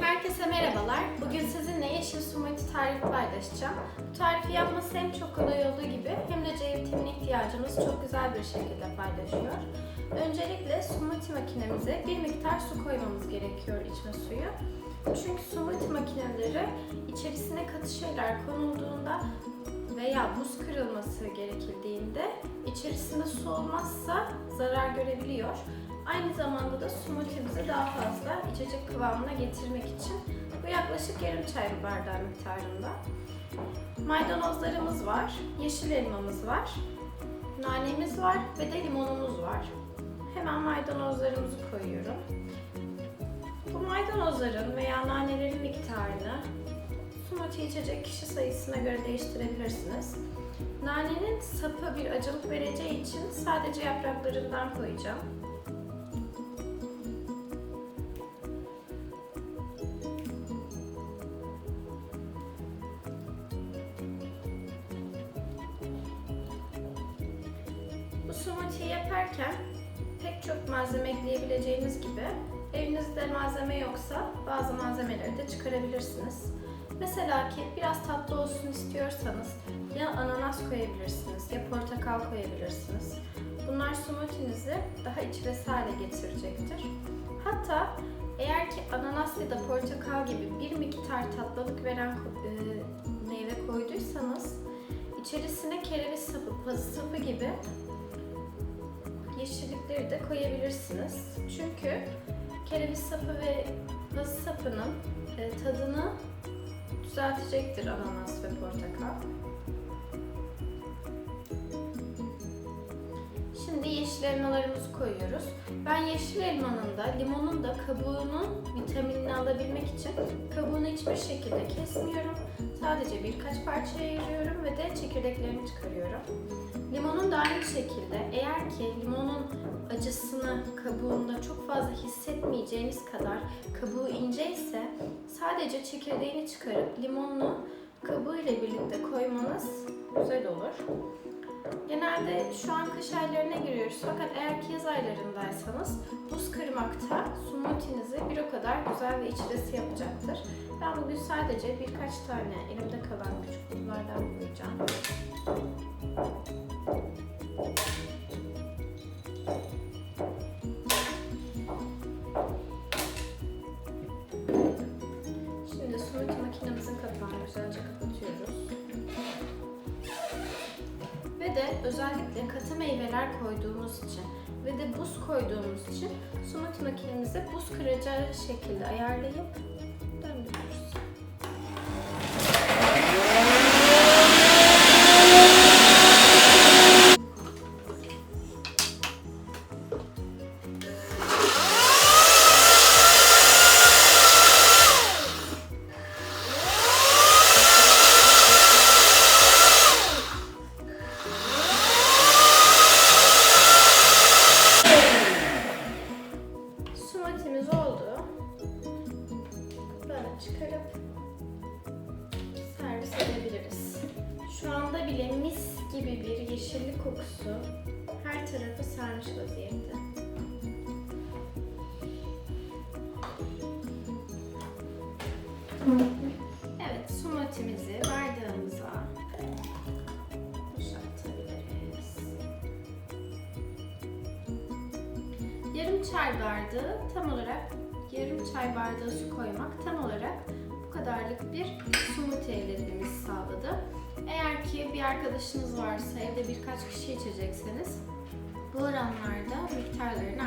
Herkese merhabalar. Bugün sizinle yeşil smoothie tarifi paylaşacağım. Bu tarifi yapması hem çok kolay olduğu gibi hem de C vitamini ihtiyacımız çok güzel bir şekilde paylaşıyor. Öncelikle smoothie makinemize bir miktar su koymamız gerekiyor içme suyu. Çünkü smoothie makineleri içerisine katı şeyler konulduğunda veya buz kırılması gerekildiğinde içerisinde su olmazsa zarar görebiliyor. Aynı zamanda da smoothie'mizi daha fazla içecek kıvamına getirmek için bu yaklaşık yarım çay bardağı miktarında. Maydanozlarımız var, yeşil elmamız var, nanemiz var ve de limonumuz var. Hemen maydanozlarımızı koyuyorum. Bu maydanozların veya nanelerin miktarını smoothie içecek kişi sayısına göre değiştirebilirsiniz. Nanenin sapı bir acılık vereceği için sadece yapraklarından koyacağım. Bu smoothie yaparken pek çok malzeme ekleyebileceğiniz gibi evinizde malzeme yoksa bazı malzemeleri de çıkarabilirsiniz. Mesela ki biraz tatlı olsun istiyorsanız ya ananas koyabilirsiniz ya portakal koyabilirsiniz. Bunlar smoothie'nizi daha içresi hale getirecektir. Hatta eğer ki ananas ya da portakal gibi bir miktar tatlılık veren e, meyve koyduysanız içerisine kereviz sapı, sapı gibi yeşillikleri de koyabilirsiniz. Çünkü kereviz sapı ve pazı sapının e, tadını düzeltecektir ananas ve portakal. Şimdi yeşil elmalarımızı koyuyoruz. Ben yeşil elmanın da limonun da kabuğunun vitaminini alabilmek için kabuğunu hiçbir şekilde kesmiyorum. Sadece birkaç parçaya ayırıyorum ve de çekirdeklerini çıkarıyorum. Limonun da aynı şekilde eğer ki limonun acısını kabuğunda çok fazla hissetmeyeceğiniz kadar kabuğu ince ise sadece çekirdeğini çıkarıp limonlu kabuğu ile birlikte koymanız güzel olur. Genelde şu an kış aylarına giriyoruz fakat eğer ki yaz aylarındaysanız buz kırmakta o kadar güzel ve içresi yapacaktır. Ben bugün sadece birkaç tane elimde kalan küçük buzlardan koyacağım. De özellikle katı meyveler koyduğumuz için ve de buz koyduğumuz için smoothie makinemizi buz kıracağı şekilde ayarlayıp Bile mis gibi bir yeşillik kokusu her tarafı sarmış vaziyette. Evet, smoothie'mizi bardağımıza boşaltabiliriz. Yarım çay bardağı tam olarak yarım çay bardağı su koymak tam olarak bu kadarlık bir smoothie elde sağladı. Eğer ki bir arkadaşınız varsa evde birkaç kişi içecekseniz bu oranlarda miktarlarını